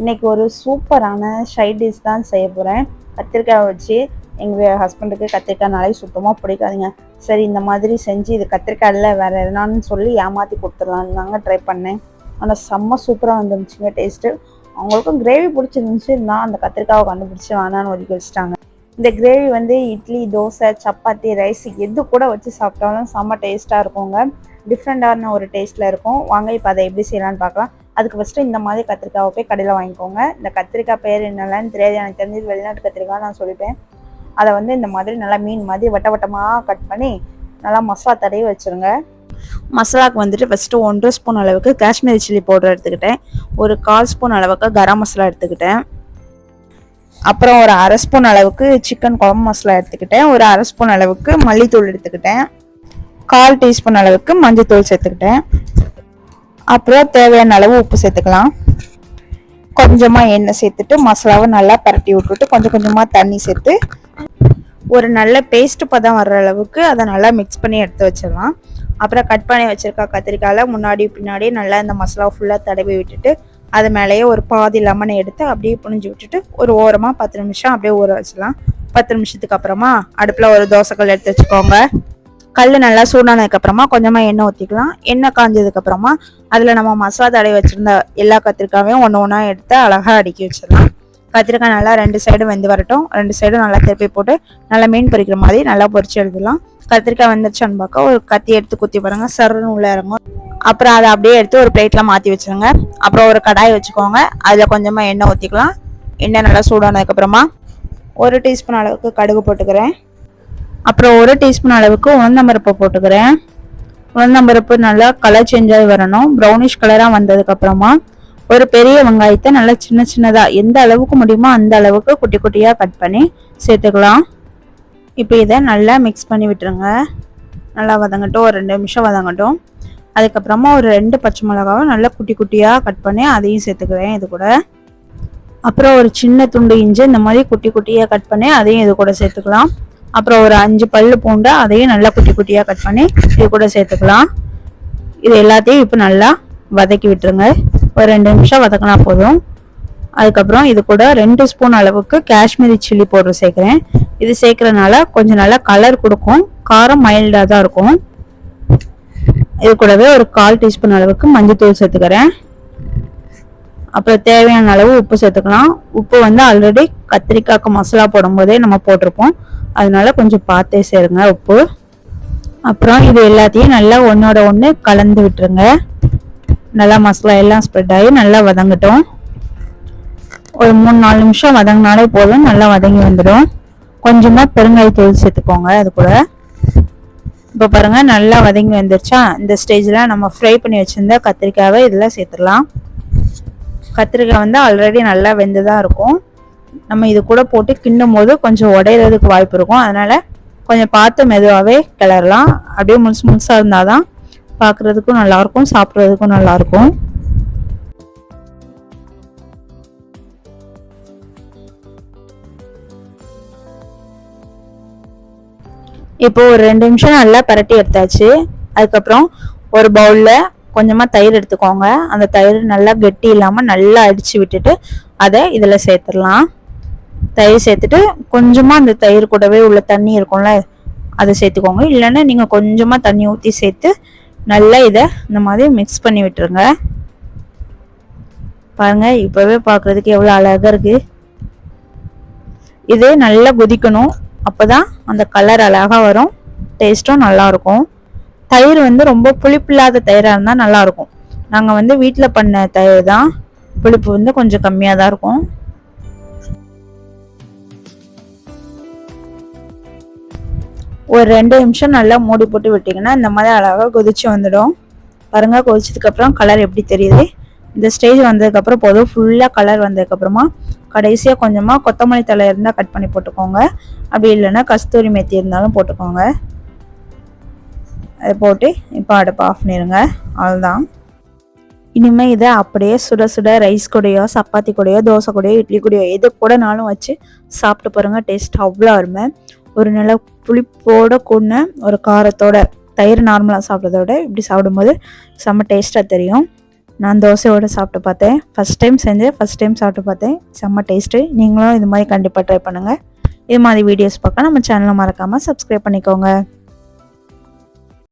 இன்னைக்கு ஒரு சூப்பரான ஷைட் டிஷ் தான் செய்ய போகிறேன் கத்திரிக்காய் வச்சு எங்கள் ஹஸ்பண்டுக்கு கத்திரிக்காய்னாலே சுத்தமாக பிடிக்காதுங்க. சரி இந்த மாதிரி செஞ்சு இது கத்திரிக்காய் இல்லை வேறு எதுனான்னு சொல்லி ஏமாற்றி கொடுத்துடலான்னு தாங்க ட்ரை பண்ணேன். ஆனால் செம்ம சூப்பராக வந்துருந்துச்சுங்க டேஸ்ட்டு அவங்களுக்கும் கிரேவி பிடிச்சிருந்துச்சு. நான் அந்த கத்திரிக்காவை கண்டுபிடிச்சி வேணான்னு ஒதுக்கி வச்சுட்டாங்க. இந்த கிரேவி வந்து இட்லி தோசை சப்பாத்தி ரைஸ் எது கூட வச்சு சாப்பிட்டாலும் செம்ம டேஸ்ட்டாக இருக்குங்க. டிஃப்ரெண்ட்டான ஒரு டேஸ்ட்டில் இருக்கும். வாங்க இப்போ அதை எப்படி செய்யலாம்னு பார்க்கலாம். அதுக்கு ஃபஸ்ட்டு இந்த மாதிரி கத்திரிக்காவை போய் கடையில் வாங்கிக்கோங்க. இந்த கத்திரிக்காய் பேர் என்னென்னு தெரியாது. எனக்கு தெரிஞ்சது வெளிநாட்டு கத்திரிக்காய் நான் சொல்லிப்பேன். அதை வந்து இந்த மாதிரி நல்லா மீன் மாதிரி வட்ட வட்டமாக கட் பண்ணி நல்லா மசாலா தடவி வச்சுருங்க. மசாலாவுக்கு வந்துட்டு ஃபஸ்ட்டு ஒன்றரை ஸ்பூன் அளவுக்கு காஷ்மீரி சில்லி பவுடர் எடுத்துக்கிட்டேன். ஒரு கால் ஸ்பூன் அளவுக்கு கரம் மசாலா எடுத்துக்கிட்டேன். அப்புறம் ஒரு அரை ஸ்பூன் அளவுக்கு சிக்கன் குழம்பு மசாலா எடுத்துக்கிட்டேன். ஒரு அரை ஸ்பூன் அளவுக்கு மல்லித்தூள் எடுத்துக்கிட்டேன். கால் டீஸ்பூன் அளவுக்கு மஞ்சள்தூள் சேர்த்துக்கிட்டேன். அப்புறம் தேவையான அளவு உப்பு சேர்த்துக்கலாம். கொஞ்சமாக எண்ணெய் சேர்த்துட்டு மசாலாவை நல்லா பரட்டி விட்டுட்டு கொஞ்சம் கொஞ்சமாக தண்ணி சேர்த்து ஒரு நல்ல பேஸ்ட் பதம் வர்ற அளவுக்கு அதை நல்லா மிக்ஸ் பண்ணி எடுத்து வச்சிடலாம். அப்புறம் கட் பண்ணி வச்சுருக்கா கத்திரிக்காயில் முன்னாடி பின்னாடி நல்லா இந்த மசாலா ஃபுல்லாக தடவி விட்டுட்டு அது மேலேயே ஒரு பாதி லெமனை எடுத்து அப்படியே புழிஞ்சு விட்டுட்டு ஒரு ஓரமாக பத்து நிமிஷம் அப்படியே ஊற வச்சிடலாம். பத்து நிமிஷத்துக்கு அப்புறமா அடுப்பில் ஒரு தோசைக்கல் எடுத்து வச்சுக்கோங்க. கல் நல்லா சூடானதுக்கப்புறமா கொஞ்சமாக எண்ணெய் ஊற்றிக்கலாம் எண்ணெய் காஞ்சதுக்கப்புறமா அதில் நம்ம மசாலா தடை வச்சுருந்த எல்லா கத்திரிக்காயும் ஒன்று ஒன்றா எடுத்து அழகாக அடுக்கி வச்சிடலாம். கத்திரிக்காய் நல்லா ரெண்டு சைடும் வெந்து வரட்டும். ரெண்டு சைடும் நல்லா திருப்பி போட்டு நல்லா மீன் பொரிக்கிற மாதிரி நல்லா பொரிச்சு எடுத்துடலாம். கத்திரிக்காய் வந்துருச்சான்னு பார்க்க ஒரு கத்தி எடுத்து குத்தி பாருங்க. சருன்னு உள்ள இறங்கும். அப்புறம் அதை அப்படியே எடுத்து ஒரு பிளேட்ல மாற்றி வச்சுருங்க. அப்புறம் ஒரு கடாய் வச்சுக்கோங்க. அதில் கொஞ்சமாக எண்ணெய் ஊற்றிக்கலாம் எண்ணெய் நல்லா சூடானதுக்கப்புறமா ஒரு டீஸ்பூன் அளவுக்கு கடுகு போட்டுக்கிறேன். அப்புறம் ஒரு டீஸ்பூன் அளவுக்கு உளுந்தம்பருப்பு போட்டுக்கிறேன். உளுந்தம்பருப்பு நல்லா கலர் சேஞ்ச் வரணும். ப்ரௌனிஷ் கலராக வந்ததுக்கப்புறமா ஒரு பெரிய வெங்காயத்தை நல்லா சின்ன சின்னதாக எந்த அளவுக்கு முடியுமோ அந்த அளவுக்கு குட்டி குட்டியாக கட் பண்ணி சேர்த்துக்கலாம். இப்போ இதை நல்லா மிக்ஸ் பண்ணி விட்டுருங்க. நல்லா வதங்கட்டும். ஒரு ரெண்டு நிமிஷம் வதங்கட்டும். அதுக்கப்புறமா ஒரு ரெண்டு பச்சை மிளகாவும் நல்லா குட்டி குட்டியாக கட் பண்ணி அதையும் சேர்த்துக்குவேன் இது கூட. அப்புறம் ஒரு சின்ன துண்டு இஞ்சி இந்த மாதிரி குட்டி குட்டியாக கட் பண்ணி அதையும் இது கூட சேர்த்துக்கலாம். அப்புறம் ஒரு அஞ்சு பல் பூண்டு அதையும் நல்லா குட்டி குட்டியாக கட் பண்ணி இது கூட சேர்த்துக்கலாம். இது எல்லாத்தையும் இப்போ நல்லா வதக்கி விட்டுருங்க. ஒரு ரெண்டு நிமிஷம் வதக்கினா போதும். அதுக்கப்புறம் இது கூட ரெண்டு ஸ்பூன் அளவுக்கு காஷ்மீரி சில்லி பவுடர் சேர்க்குறேன். இது சேர்க்குறதுனால கொஞ்சம் நல்லா கலர் கொடுக்கும். காரம் மைல்டாக தான் இருக்கும். இது கூடவே ஒரு கால் டீஸ்பூன் அளவுக்கு மஞ்சள் தூள் சேர்த்துக்கிறேன். அப்புறம் தேவையான அளவு உப்பு சேர்த்துக்கலாம். உப்பு வந்து ஆல்ரெடி கத்திரிக்காய்க்கு மசாலா போடும்போதே நம்ம போட்டிருப்போம். அதனால கொஞ்சம் பார்த்தே சேருங்க உப்பு. அப்புறம் இது எல்லாத்தையும் நல்லா ஒன்றோட ஒன்று கலந்து விட்டுருங்க. நல்லா மசாலா எல்லாம் ஸ்ப்ரெட் ஆகி நல்லா வதங்கட்டும். ஒரு மூணு நாலு நிமிஷம் வதங்கினாலே போதும். நல்லா வதங்கி வந்துடும். கொஞ்சமாக பெருங்காயத்தூள் சேர்த்துக்கோங்க அது கூட. இப்போ பாருங்கள் நல்லா வதங்கி வந்துருச்சா? இந்த ஸ்டேஜில் நம்ம ஃப்ரை பண்ணி வச்சுருந்த கத்திரிக்காவை இதெல்லாம் சேர்த்துடலாம். கத்திரிக்காய் வந்து ஆல்ரெடி நல்லா வெந்து தான் இருக்கும். நம்ம இது கூட போட்டு கிண்டும் போது கொஞ்சம் உடையிறதுக்கு வாய்ப்பு இருக்கும். அதனால் கொஞ்சம் பார்த்து மெதுவாகவே கிளறலாம். அப்படியே முழுசு முழுசாக இருந்தால் தான் பார்க்குறதுக்கும் நல்லாயிருக்கும் சாப்பிட்றதுக்கும் நல்லாயிருக்கும் இப்போ ஒரு ரெண்டு நிமிஷம் நல்லா பரட்டி எடுத்தாச்சு. அதுக்கப்புறம் ஒரு பவுலில் கொஞ்சமாக தயிர் எடுத்துக்கோங்க. அந்த தயிர் நல்லா கெட்டி இல்லாமல் நல்லா அடித்து விட்டுட்டு அதை இதில் சேர்த்துடலாம். தயிர் சேர்த்துட்டு கொஞ்சமாக அந்த தயிர் கூடவே உள்ள தண்ணி இருக்கும்ல அதை சேர்த்துக்கோங்க. இல்லைன்னா நீங்கள் கொஞ்சமாக தண்ணி ஊற்றி சேர்த்து நல்லா இதை இந்த மாதிரி மிக்ஸ் பண்ணி விட்டுருங்க. பாருங்க இப்போவே பார்க்குறதுக்கு எவ்வளோ அழகாக இருக்குது இது நல்லா கொதிக்கணும். அப்போதான் அந்த கலர் அழகாக வரும். டேஸ்ட்டும் நல்லாயிருக்கும் தயிர் வந்து ரொம்ப புளிப்பில்லாத தயிராக இருந்தால் நல்லாயிருக்கும் நாங்கள் வந்து வீட்டில் பண்ண தயிர் தான். புளிப்பு வந்து கொஞ்சம் கம்மியாக தான் இருக்கும். ஒரு ரெண்டு நிமிஷம் நல்லா மூடி போட்டு விட்டிங்கன்னா இந்த மாதிரி அழகாக கொதிச்சு வந்துடும். பாருங்கள் கொதிச்சதுக்கப்புறம் கலர் எப்படி தெரியுது? இந்த ஸ்டேஜ் வந்ததுக்கப்புறம் போதும் ஃபுல்லாக கலர் வந்ததுக்கப்புறமா கடைசியாக கொஞ்சமாக கொத்தமல்லி தலை இருந்தால் கட் பண்ணி போட்டுக்கோங்க. அப்படி இல்லைன்னா கஸ்தூரி மெத்தி இருந்தாலும் போட்டுக்கோங்க. அதை போட்டு இப்போ அடுப்பு ஆஃப் பண்ணிடுங்க அவ்வளோதான் இனிமேல் இதை அப்படியே சுட சுட ரைஸ் கூடையோ சப்பாத்தி கூடையோ தோசை கூடையோ இட்லி கூடையோ எது கூடனாலும் வச்சு சாப்பிட்டு பாருங்கள் டேஸ்ட் அவ்வளோ அருமை. ஒரு நல்ல புளிப்போட கூடின ஒரு காரத்தோட தயிர் நார்மலாக சாப்பிட்றத விட இப்படி சாப்பிடும்போது செம்ம டேஸ்ட்டாக தெரியும். நான் தோசையோடு சாப்பிட்டு பார்த்தேன். ஃபஸ்ட் டைம் செஞ்சேன் ஃபஸ்ட் டைம் சாப்பிட்டு பார்த்தேன். செம்ம டேஸ்ட்டு நீங்களும் இது மாதிரி கண்டிப்பாக ட்ரை பண்ணுங்கள் இது மாதிரி வீடியோஸ் பார்க்க நம்ம சேனலை மறக்காமல் சப்ஸ்கிரைப் பண்ணிக்கோங்க.